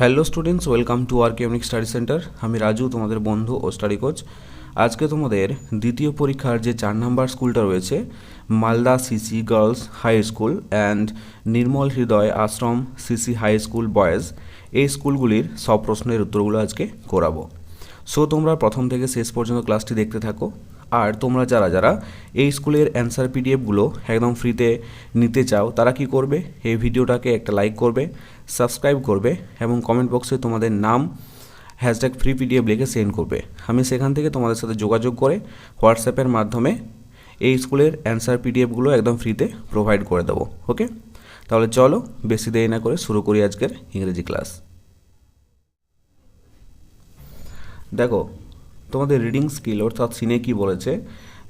Hello students welcome to R কেমনিক study centre আমি রাজু, তোমাদের বন্ধু ও স্টাডি কোচ আজকে তোমাদের দ্বিতীয় পরীক্ষার যে চার নাম্বার স্কুলটা রয়েছে, Malda CC girls high school and Nirmal Hriday Ashram CC high school boys এই স্কুলগুলির সব প্রশ্নের উত্তরগুলো আজকে করাবো। সো তোমরা প্রথম থেকে শেষ পর্যন্ত ক্লাসটি দেখতে থাকো। আর তোমরা যারা যারা এই স্কুলের অ্যান্সার পিডিএফগুলো একদম ফ্রিতে নিতে চাও, তারা কি করবে? এই ভিডিওটাকে একটা লাইক করবে সাবস্ক্রাইব করবে এবং কমেন্ট বক্সে তোমাদের নাম হ্যাশট্যাগ ফ্রি পিডিএফ লিখে সেন্ড করবে। আমি সেখান থেকে তোমাদের সাথে যোগাযোগ করে হোয়াটসঅ্যাপের মাধ্যমে এই স্কুলের অ্যান্সার পিডিএফগুলো একদম ফ্রিতে প্রোভাইড করে দেবো ওকে তাহলে চলো, বেশি দেরি না করে শুরু করি আজকের ইংরেজি ক্লাস দেখো তোমাদের রিডিং স্কিল অর্থাৎ সিনে কি বলেছে?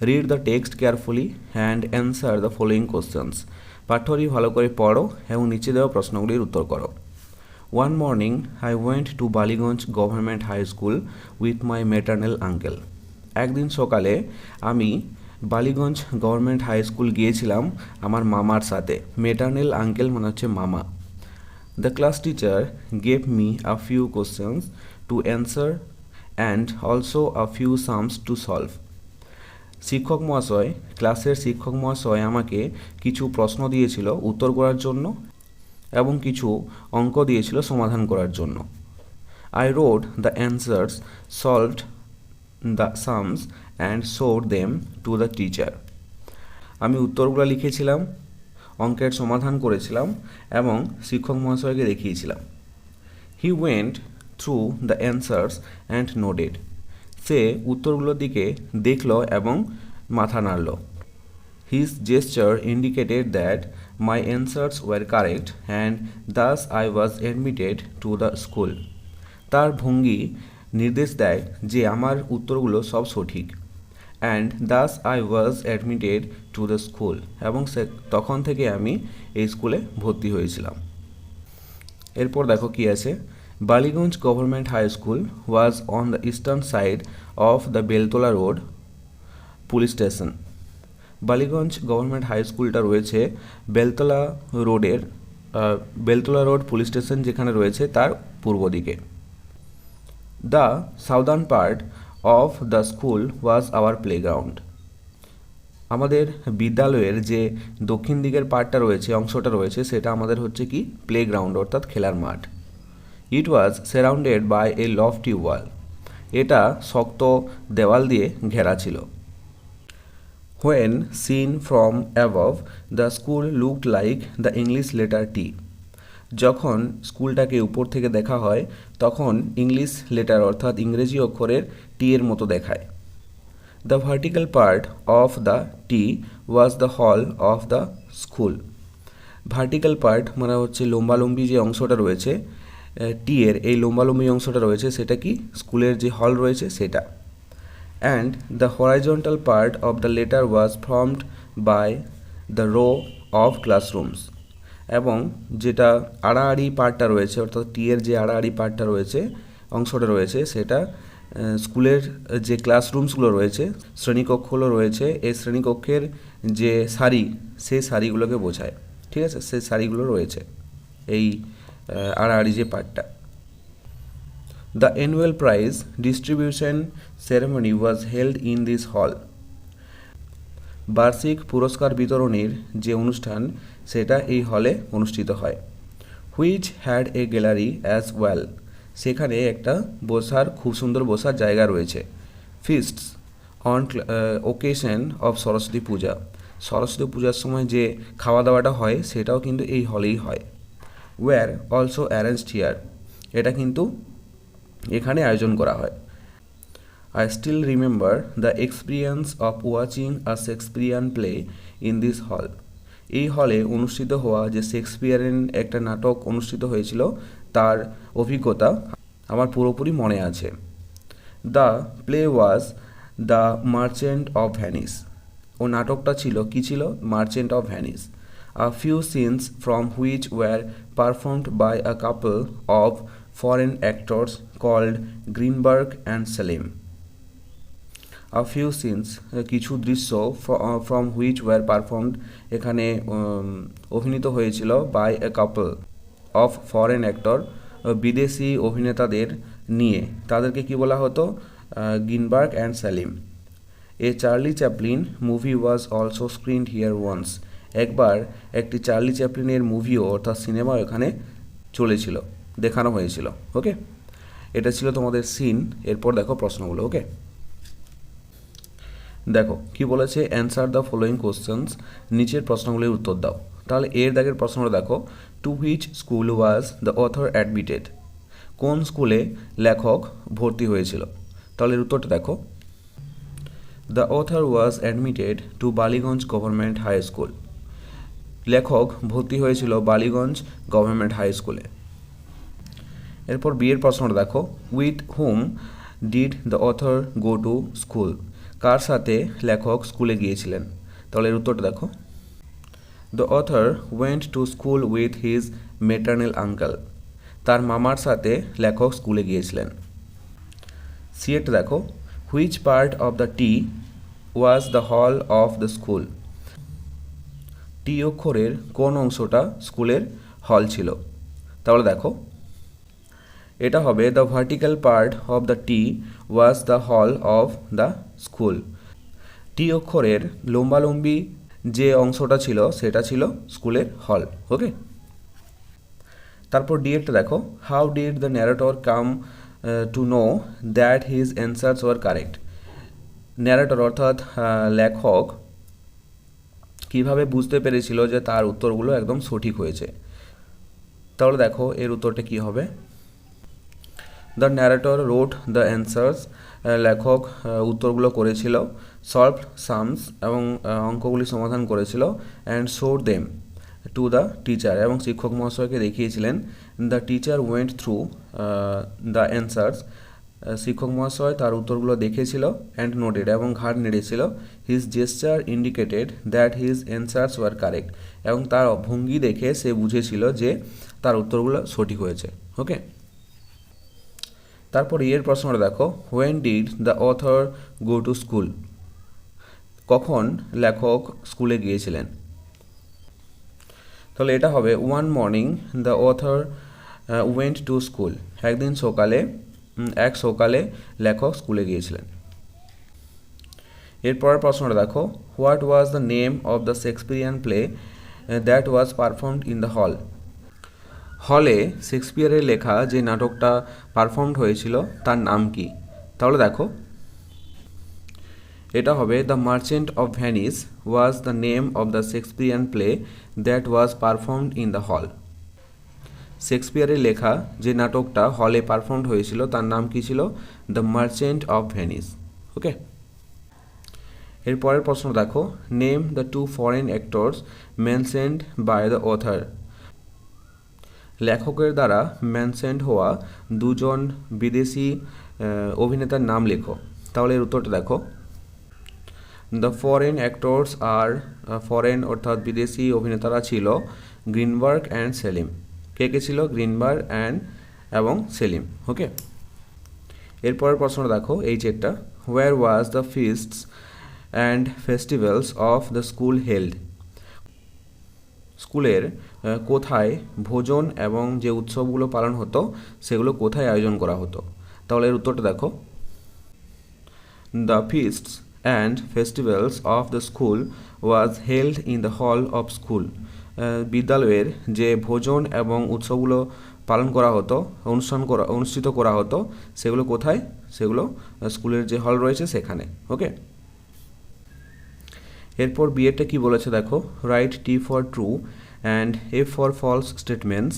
Read the text carefully and answer the following questions পাঠ্যটি ভালো করে পড়ো এবং নিচে দেওয়া প্রশ্নগুলির উত্তর করো। One morning I went to Ballygunge government high school with my maternal uncle একদিন সকালে আমি বালিগঞ্জ গভর্নমেন্ট হাই স্কুল গিয়েছিলাম আমার মামার সাথে। মেটার্নাল আঙ্কেল মানে হচ্ছে মামা। The class teacher gave me a few questions to answer and also a few sums to solve. শিক্ষক মহাশয়, ক্লাসের শিক্ষক মহাশয় আমাকে কিছু প্রশ্ন দিয়েছিল উত্তর করার জন্য এবং কিছু অঙ্ক দিয়েছিল সমাধান করার জন্য। I rode the answers solved the sums and showed them to the teacher আমি উত্তরগুলো লিখেছিলাম, অঙ্কের সমাধান করেছিলাম এবং শিক্ষক মহাশয়কে দেখিয়েছিলাম। He went through the answers and nodded সে উত্তরগুলোর দিকে দেখল এবং মাথা নাড়ল। His gesture indicated that my answers were correct and thus I was admitted to the school তার ভঙ্গি নির্দেশ দেয় যে আমার উত্তরগুলো সব সঠিক। And thus I was admitted to the school এবং সে তখন থেকে আমি এই স্কুলে ভর্তি হয়েছিলাম। এরপর দেখো কি আছে। Ballygunge government high school was on the eastern side of the Beltala road police station Ballygunge government high স্কুলটা রয়েছে বেলতলা রোডের বেলতলা রোড পুলিশ স্টেশন যেখানে রয়েছে তার পূর্ব দিকে। The southern part of the school was our playground আমাদের বিদ্যালয়ের যে দক্ষিণ দিকের পার্টটা রয়েছে, অংশটা রয়েছে, সেটা আমাদের হচ্ছে কি? প্লেগ্রাউন্ড অর্থাৎ খেলার মাঠ। It was surrounded by a lofty wall এটা শক্ত দেওয়াল দিয়ে ঘেরা ছিল। When seen from above the school looked like the English letter T যখন স্কুলটাকে উপর থেকে দেখা হয়, তখন ইংলিশ লেটার অর্থাৎ ইংরেজি অক্ষরের টি এর মতো দেখায়। The vertical part of the T was the hall of the school vertical part মানে হচ্ছে লম্বালম্বি যে অংশটা রয়েছে টি এর এই লম্বালম্বি অংশটা রয়েছে, সেটা কি? স্কুলের যে হল রয়েছে, সেটা। And the horizontal part of the letter was formed by the row of classrooms এবং যেটা আড়াআড়ি পার্টটা রয়েছে, অর্থাৎ টি এর যে আড়াআড়ি পার্টটা রয়েছে, অংশটা রয়েছে, সেটা স্কুলের যে ক্লাসরুমসগুলো রয়েছে, শ্রেণীকক্ষগুলো রয়েছে, এই শ্রেণীকক্ষের যে সারি সেই সারিগুলোকে বোঝায়। ঠিক আছে? সেই সারিগুলো রয়েছে। এই আড়াআড়ি যে পার্টটা। The annual prize distribution ceremony was held in this hall বার্ষিক পুরস্কার বিতরণের যে অনুষ্ঠান, সেটা এই হলে অনুষ্ঠিত হয় which had a gallery as well সেখানে একটা বসার, খুব সুন্দর বসার জায়গা রয়েছে। Feasts on occasion of Saraswati Puja. Saraswati পূজার সময় যে খাওয়া দাওয়াটা হয়, সেটাও কিন্তু এই হলেই হয়। ওয়্যার অলসো অ্যারেঞ্জড হিয়ার এটা কিন্তু এখানে আয়োজন করা হয়। I still remember the experience of watching a Shakespearean play in this hall এই হলে অনুষ্ঠিত হওয়া যে শেক্সপিয়ারের একটা নাটক অনুষ্ঠিত হয়েছিল, তার অভিজ্ঞতা আমার পুরোপুরি মনে আছে। The play was the merchant of Venice ও নাটকটা ছিল কি ছিল? Merchant of Venice a few scenes from which were performed by a couple of foreign actors called Greenberg and Salem a few scenes কিছু দৃশ্য ফ্রম হুইচ ওয়ার পারফর্মড এখানে অভিনীত হয়েছিল by a couple of foreign actor বিদেশি অভিনেতাদের নিয়ে। তাদেরকে কি বলা হতো? Greenberg and Salem a Charlie Chaplin movie was also screened here once একবার একটি চার্লি চ্যাপলিনের মুভিও অর্থাৎ সিনেমা এখানে চলেছিল, দেখানো হয়েছিল ওকে এটা ছিল তোমাদের সিন এরপর দেখো প্রশ্নগুলো ওকে দেখো, কি বলেছে অ্যান্সার দ্য ফলোয়িং কোশ্চেন্স নিচের প্রশ্নগুলির উত্তর দাও। তাহলে এর দাগের প্রশ্নটা দেখো to which school was the author admitted কোন স্কুলে লেখক ভর্তি হয়েছিল? তাহলে এর উত্তরটা দেখো। The author was admitted to Ballygunge government high school লেখক ভর্তি হয়েছিল বালিগঞ্জ গভর্নমেন্ট হাই স্কুলে। এরপর বিয়ের প্রশ্নটা দেখো। With whom did the author go to school কার সাথে লেখক স্কুলে গিয়েছিলেন? তাহলে এর উত্তরটা দেখো। The author went to school with his maternal uncle তার মামার সাথে লেখক স্কুলে গিয়েছিলেন। সিএটা দেখো। Which part of the T was the hall of the school T অক্ষরের কোন অংশটা স্কুলের হল ছিল? তাহলে দেখো। এটা হবে the vertical part of the T was the hall of the school T অক্ষরের লম্বালম্বি যে অংশটা ছিল, সেটা ছিল স্কুলের হল ওকে তারপর ডিএডটা দেখো। How did the narrator come to know that his answers were correct narrator অর্থাৎ লেখক কীভাবে বুঝতে পেরেছিল যে তার উত্তরগুলো একদম সঠিক হয়েছে? তাহলে দেখো, এর উত্তরটা কি হবে? The narrator wrote the answers লেখক উত্তরগুলো করেছিল সলভ সামস এবং অঙ্কগুলি সমাধান করেছিল and showed them to the teacher এবং শিক্ষক মহাশয়কে দেখিয়েছিলেন। The teacher went through the answers শিক্ষক মহাশয় তার উত্তরগুলো দেখেছিল অ্যান্ড নোটেড এবং ঘাট নেড়েছিল। His gesture indicated that his answers were correct এবং তার ভঙ্গি দেখে সে বুঝেছিল যে তার উত্তরগুলো সঠিক হয়েছে। ওকে তারপর এর প্রশ্নটা দেখো। When did the author go to school কখন লেখক স্কুলে গিয়েছিলেন? তাহলে এটা হবে one morning the author went to school একদিন সকালে এক সকালে লেখক স্কুলে গিয়েছিলেন। এরপরের প্রশ্নটা দেখো, what was the name of the Shakespearean play that was performed in the hall? হলে শেক্সপিয়ারের লেখা যে নাটকটা পারফর্মড হয়েছিল, তার নাম কি? তাহলে দেখো, এটা হবে the merchant of Venice was the name of the Shakespearean play, that was performed in the hall. শেক্সপিয়ারের লেখা যে নাটকটা হলে পারফর্মড হয়েছিল, তার নাম কি ছিল? The merchant of Venice. Okay? এরপরের প্রশ্ন দেখো। Name the two foreign actors mentioned by the author. লেখকের দ্বারা মেনসেন্ড হওয়া দুজন বিদেশি অভিনেতার নাম লেখো। তাহলে এর উত্তরটা দেখো। The foreign actors R foreign অর্থাৎ বিদেশি অভিনেতারা ছিল গ্রিনবার্গ অ্যান্ড সেলিম। কে কে ছিল? গ্রিনবার্গ অ্যান্ড, এবং সেলিম, ওকে? এরপরের প্রশ্নটা দেখো, এই চেকটা where was the feasts and festivals of the school held স্কুলের কোথায় ভোজন এবং যে উৎসবগুলো পালন হতো, সেগুলো কোথায় আয়োজন করা হতো? তাহলে এর উত্তরটা দেখো। The feasts and festivals of the school was held in the hall of school বিদ্যালয়ের যে ভোজন এবং উৎসবগুলো পালন করা হতো, অনুষ্ঠান করা, অনুষ্ঠিত করা হতো, সেগুলো কোথায়? সেগুলো স্কুলের যে হল রয়েছে সেখানে, ওকে? এরপর বিয়েটা কি বলেছে দেখো? Write T for true and F for false statements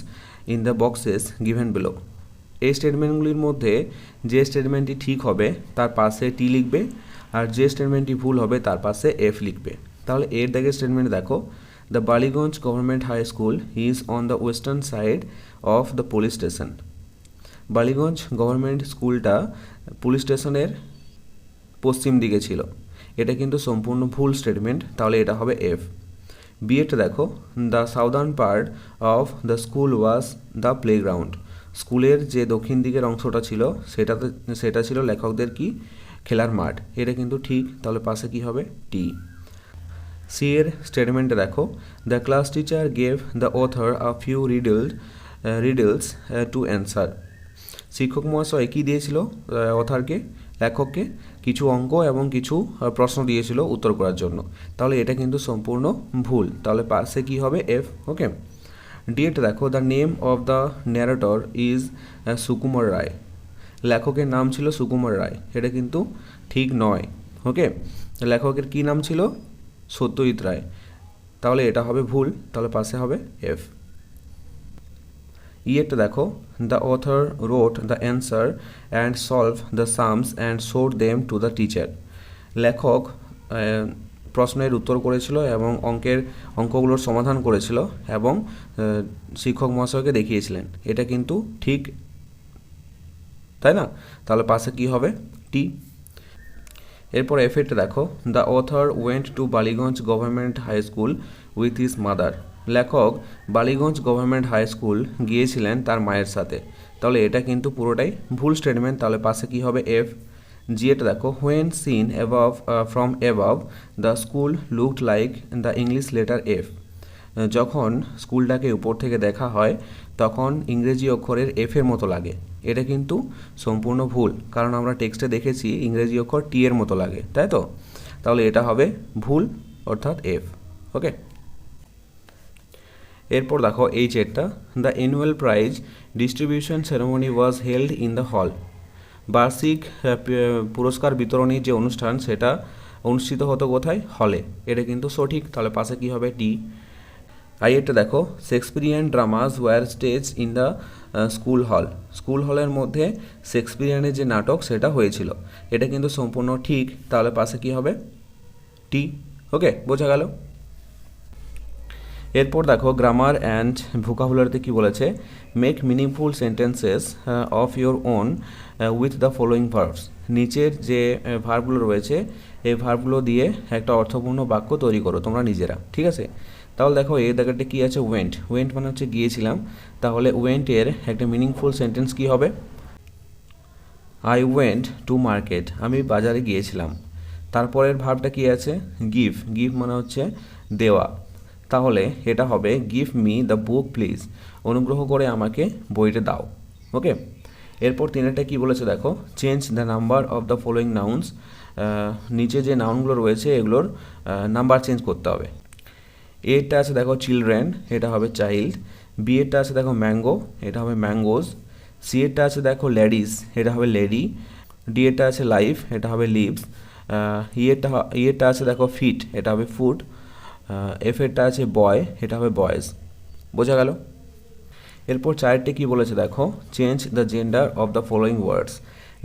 in the boxes given below এই স্টেটমেন্টগুলির মধ্যে যে স্টেটমেন্টটি ঠিক হবে, তার পাশে টি লিখবে, আর যে স্টেটমেন্টটি ভুল হবে, তার পাশে এফ লিখবে। তাহলে এর দেখে স্টেটমেন্ট দেখো। The Ballygunge government high school is on the western side of the police station Ballygunge government স্কুলটা পুলিশ স্টেশনের পশ্চিম দিকে ছিল। এটা কিন্তু সম্পূর্ণ ভুল স্টেটমেন্ট তাহলে এটা হবে এফ বিএটা দেখো the southern part of the school was the playground স্কুলের যে দক্ষিণ দিকের অংশটা ছিল, সেটাতে, সেটা ছিল লেখকদের কি? খেলার মাঠ। এটা কিন্তু ঠিক, তাহলে পাশে কি হবে? টি সি এর স্টেটমেন্টে দেখো the class teacher gave the author a few riddled riddles to answer শিক্ষক মহাশয় কী দিয়েছিল অথারকে লেখককে? কিছু অঙ্ক এবং কিছু প্রশ্ন দিয়েছিল উত্তর করার জন্য। তাহলে এটা কিন্তু সম্পূর্ণ ভুল। তাহলে পাশে কি হবে? এফ ওকে ডিএট দেখো the name of the narrator is Sukumar Ray লেখকের নাম ছিল সুকুমার রায়। এটা কিন্তু ঠিক নয় ওকে লেখকের কী নাম ছিল? সত্যজিৎ রায়। তাহলে এটা হবে ভুল, তাহলে পাশে হবে এফ ইয়েটা দেখো the author wrote the answer and solve the sums and showed them to the teacher লেখক প্রশ্নের উত্তর করেছিল এবং অঙ্কের অঙ্কগুলোর সমাধান করেছিল এবং শিক্ষক মহাশয়কে দেখিয়েছিলেন। এটা কিন্তু ঠিক, তাই না? তাহলে পাশে কি হবে? টি এরপর এফেক্ট দেখো the author went to Ballygunge government high school with his mother লেখক বালিগঞ্জ গভর্নমেন্ট হাই স্কুল গিয়েছিলেন তার মায়ের সাথে। তাহলে এটা কিন্তু পুরোটাই ভুল স্টেটমেন্ট তাহলে পাশে কি হবে এফ জিএটা দেখো when seen above from above the school looked like the English letter F যখন স্কুলটাকে উপর থেকে দেখা হয়, তখন ইংরেজি অক্ষরের এফের মতো লাগে। এটা কিন্তু সম্পূর্ণ ভুল, কারণ আমরা টেক্সটে দেখেছি ইংরেজি অক্ষর টি এর মতো লাগে, তাই তো? তাহলে এটা হবে ভুল, অর্থাৎ এফ ওকে? এরপর দেখো এই চেটটা the annual prize distribution ceremony was held in the hall বার্ষিক পুরস্কার বিতরণীর যে অনুষ্ঠান, সেটা অনুষ্ঠিত হতো কোথায়? হলে। এটা কিন্তু সঠিক, তাহলে পাশে কি হবে? টি আই এটা দেখো Shakespearean dramas were stage in the school hall school হলের মধ্যে শেক্সপিরিয়ানের যে নাটক, সেটা হয়েছিল। এটা কিন্তু সম্পূর্ণ ঠিক। তাহলে পাশে কি হবে? টি ওকে, বোঝা গেল? এরপর দেখো গ্রামার অ্যান্ড ভোকাবুলারিতে কি বলেছে? Make meaningful sentences of your own with the following verbs নিচের যে ভার্বগুলো রয়েছে, এই ভার্বগুলো দিয়ে একটা অর্থপূর্ণ বাক্য তৈরি করো তোমরা নিজেরা। ঠিক আছে? তাহলে দেখো এই জায়গাটা কী আছে ওয়েন্ট ওয়েন্ট মানে হচ্ছে গিয়েছিলাম। তাহলে ওয়েন্টের একটা মিনিংফুল সেন্টেন্স কি হবে? আই ওয়েন্ট টু মার্কেট আমি বাজারে গিয়েছিলাম। তারপরের ভাবটা কি আছে? গিভ গিভ মানে হচ্ছে দেওয়া। তাহলে এটা হবে give me the book please অনুগ্রহ করে আমাকে বইটা দাও। ওকে এরপর তিনেরটা কি বলেছে দেখো? Change the number of the following nouns নিচে যে নাউনগুলো রয়েছে, এগুলোর নাম্বার চেঞ্জ করতে হবে। এরটা আছে দেখো চিলড্রেন এটা হবে চাইল্ড বি এরটা আছে দেখো ম্যাঙ্গো এটা হবে ম্যাঙ্গোজ সি এরটা আছে দেখো লেডিস এটা হবে লেডি ডি এরটা আছে লাইফ এটা হবে লিভস ইয়েরটা ইয়েরটা আছে দেখো ফিট এটা হবে ফুড এফ এরটা আছে বয় এটা হবে বয়েজ বোঝা গেল? এরপর চারটে কি বলেছে দেখো? Change the gender of the following words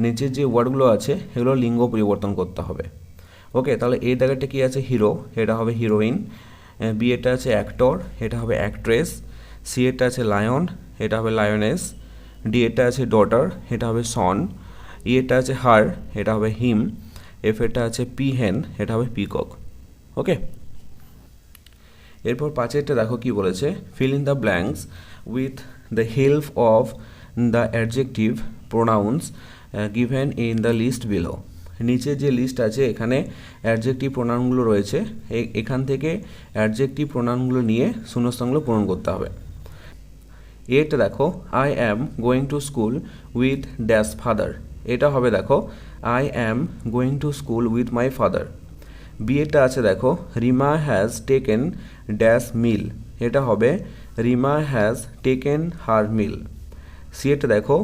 নিচের যে ওয়ার্ডগুলো আছে, এগুলো লিঙ্গ পরিবর্তন করতে হবে। ওকে, তাহলে এই জায়গাটা কি আছে? হিরো এটা হবে হিরোইন বি এটা আছে অ্যাক্টর এটা হবে অ্যাক্ট্রেস সি এটা আছে লায়ন এটা হবে লায়নেস ডি এটা আছে ডটার এটা হবে সন ই এটা আছে হার এটা হবে হিম এফ এটা আছে পি হেন এটা হবে পিকক ওকে এরপর পাঁচেরটা দেখো কি বলেছে fill in the blanks with the help of the adjective pronouns given in the list below নিচে যে লিস্ট আছে, এখানে অ্যাডজেক্টিভ প্রোনাউনগুলো রয়েছে এখান থেকে অ্যাডজেক্টিভ প্রোনাউনগুলো নিয়ে শূন্যস্থানগুলো পূরণ করতে হবে। এটা দেখো I am going to school with dash father এটা হবে দেখো I am going to school with my father বিয়েটা আছে দেখো Rima has taken dash meal এটা হবে Rima has taken her meal সিএটা দেখো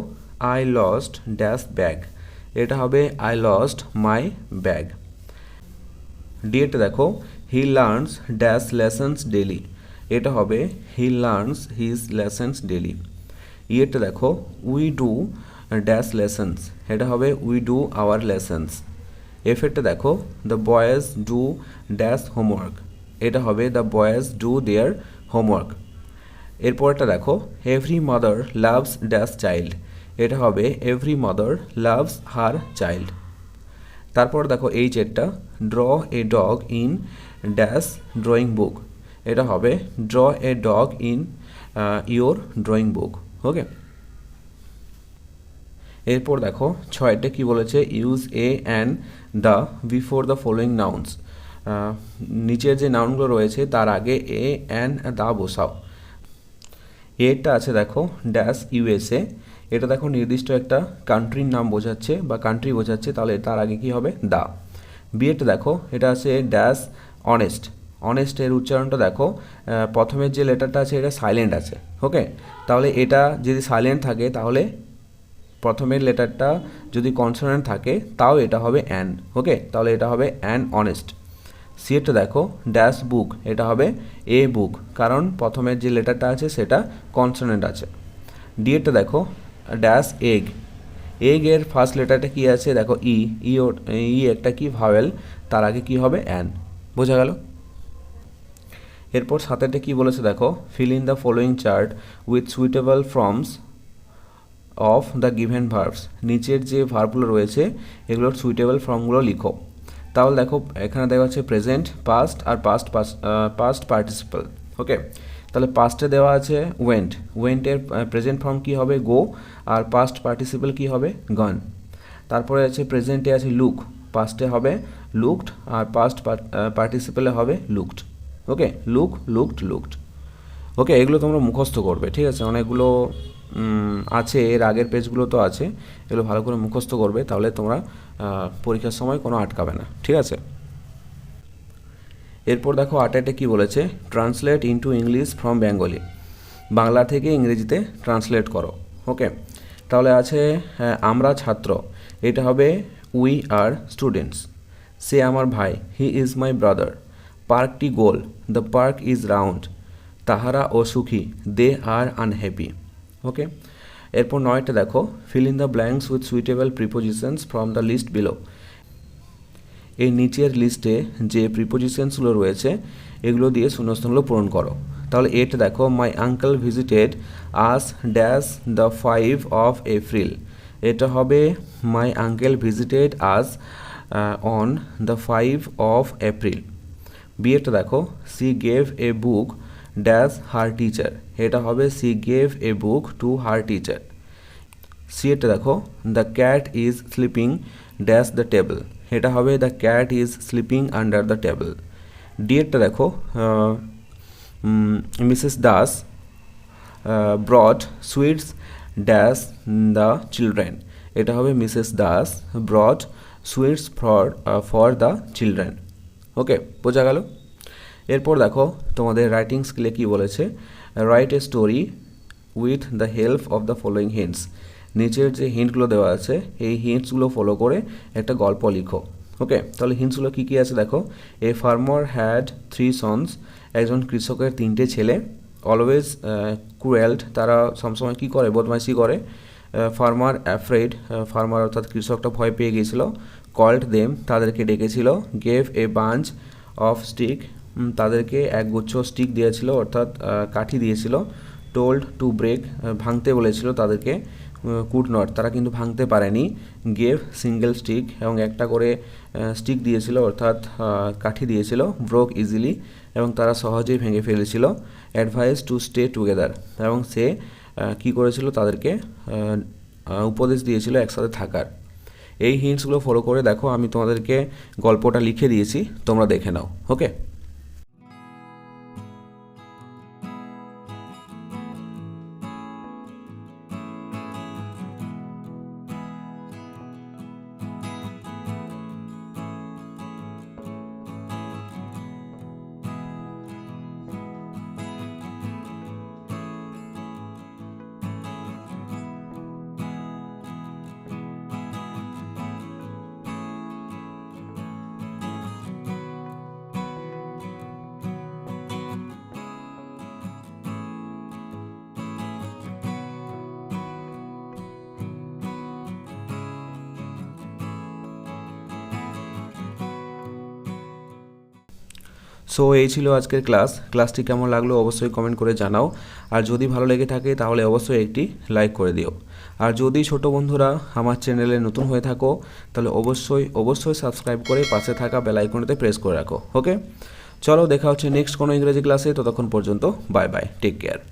আই লস্ট ড্যাশ ব্যাগ এটা হবে আই লস্ট মাই ব্যাগ ডিএটা দেখো he learns dash lessons daily এটা হবে he learns his lessons daily ইয়েটা দেখো উই ডু ড্যাশ লেসেন্স এটা হবে উই ডু আওয়ার লেসন্স এফেরটা দেখো the boys do dash homework এটা হবে the boys do their homework এরপরটা দেখো every mother loves dash child এটা হবে every mother loves her child তারপর দেখো এই চেটটা draw a dog in dash drawing book এটা হবে draw a dog in your drawing book okay এরপর দেখো ছয়টা কি বলেছে? Use a and the before the following nouns নিচের যে নাউনগুলো রয়েছে, তার আগে এ অ্যান্ড দ্য বসাও। এরটা আছে দেখো ড্যাশ ইউএসএ এটা দেখো নির্দিষ্ট একটা কান্ট্রির নাম বোঝাচ্ছে বা কান্ট্রি বোঝাচ্ছে, তাহলে তার আগে কি হবে? দা বিয়েটা দেখো, এটা আছে ড্যাশ অনেস্ট অনেস্ট এর উচ্চারণটা দেখো প্রথমের যে লেটারটা আছে এটা সাইলেন্ট আছে ওকে তাহলে এটা যদি সাইলেন্ট থাকে, তাহলে প্রথমের লেটারটা যদি কনসোনেন্ট থাকে, তাও এটা হবে অ্যান ওকে তাহলে এটা হবে অ্যান অনেস্ট সিএটা দেখো ড্যাশ বুক এটা হবে এ বুক কারণ প্রথমের যে লেটারটা আছে, সেটা কনসোনেন্ট আছে। ডিএটা দেখো ড্যাশ এগ এগ এর ফার্স্ট লেটারটা কি আছে? দেখো ই ই ই একটা কি? ভাওয়েল তার আগে কি হবে? অ্যান বোঝা গেল? এরপর সাথেটা কি বলেছে? দেখো fill in the following chart with suitable forms of the given verbs নিচের যে ভার্বগুলো রয়েছে, এগুলোর সুইটেবল ফর্মগুলো লিখো। তাহলে দেখো, এখানে দেখা হচ্ছে প্রেজেন্ট পাস্ট আর পাস্ট পাস্ট পার্টিসিপাল ওকে তাহলে পাস্টে দেওয়া আছে ওয়েন্ট ওয়েন্টের প্রেজেন্ট ফর্ম কি হবে? গো আর পাস্ট পার্টিসিপাল কি হবে? গান তারপরে আছে প্রেজেন্টে আছে লুক পাস্টে হবে লুকড আর পাস্ট পার্টিসিপালে হবে looked okay look looked looked okay এগুলো তোমরা মুখস্থ করবে, ঠিক আছে? অনেকগুলো আছে, এর আগের পেজগুলো তো আছে। এগুলো ভালো করে মুখস্থ করবে, তাহলে তোমরা পরীক্ষার সময় কোনো আটকাবে না, ঠিক আছে? এরপর দেখো আটেটে কি বলেছে? Translate into English from Bengali Bangla থেকে ইংরেজিতে ট্রান্সলেট করো ওকে তাহলে আছে হ্যাঁ, আমরা ছাত্র। এটা হবে উই আর স্টুডেন্টস সে আমার ভাই হি ইজ মাই ব্রাদার পার্কটি গোল দ্য পার্ক ইজ রাউন্ড তাহারা অসুখী দে আর আনহ্যাপি ওকে এরপর নয়টা দেখো fill in the blanks with suitable prepositions from the list below এই নিচের লিস্টে যে প্রিপোজিশনসগুলো রয়েছে, এগুলো দিয়ে শূন্যস্থানগুলো পূরণ করো। তাহলে এটা দেখো my uncle visited us dash the five of April এটা হবে my uncle visited us on the five of April বিয়েটা দেখো she gave a book dash her teacher এটা হবে she gave a book to her teacher C এটা দেখো the cat is sleeping dash the table এটা হবে the cat is sleeping under the table ডিএরটা দেখো Mrs Das brought sweets dash the children এটা হবে Mrs Das brought sweets for for the children okay বোঝা গেল? এরপর দেখো, তোমাদের রাইটিং স্কিলে কি বলেছে? Write a story with the help of the following hints নিচের যে হিন্টগুলো দেওয়া আছে, এই হিন্টসগুলো ফলো করে একটা গল্প লিখো। ওকে তাহলে হিন্টসগুলো কী কী আছে দেখো? A farmer had three sons একজন কৃষকের তিনটে ছেলে। অলওয়েজ ক্রুয়েল্ড তারা সবসময় কী করে? বদমাইশি করে। ফার্মার অ্যাফ্রেড ফার্মার অর্থাৎ কৃষকটা ভয় পেয়ে গিয়েছিল। কল্ড দেম তাদেরকে ডেকেছিল। Gave a bunch of stick তাদেরকে একগুচ্ছ স্টিক দিয়েছিল, অর্থাৎ কাঠি দিয়েছিল। টোল্ড টু ব্রেক ভাঙতে বলেছিল তাদেরকে। কুড নট তারা কিন্তু ভাঙতে পারেনি। গেভ সিঙ্গেল স্টিক এবং একটা করে স্টিক দিয়েছিল, অর্থাৎ কাঠি দিয়েছিল ব্রোক ইজিলি এবং তারা সহজেই ভেঙে ফেলেছিল। অ্যাডভাইস টু স্টে টুগেদার এবং সে কী করেছিল তাদেরকে উপদেশ দিয়েছিল একসাথে থাকার। এই হিন্টসগুলো ফলো করে দেখো, আমি তোমাদেরকে গল্পটা লিখে দিয়েছি, তোমরা দেখে নাও ওকে সো এই ছিল আজকের ক্লাস ক্লাসটি কেমন লাগল অবশ্যই কমেন্ট করে জানাও। আর যদি ভালো লেগে থাকে, তাহলে অবশ্যই একটি লাইক করে দিও। আর যদি ছোট বন্ধুরা আমার চ্যানেলে নতুন হয়ে থাকো, তাহলে অবশ্যই অবশ্যই সাবস্ক্রাইব করে পাশে থাকা বেল আইকনটাতে প্রেস করে রাখো। ওকে চলো, দেখা হচ্ছে নেক্সট কোনো ইংরেজি ক্লাসে ততক্ষণ পর্যন্ত বাই বাই টেক কেয়ার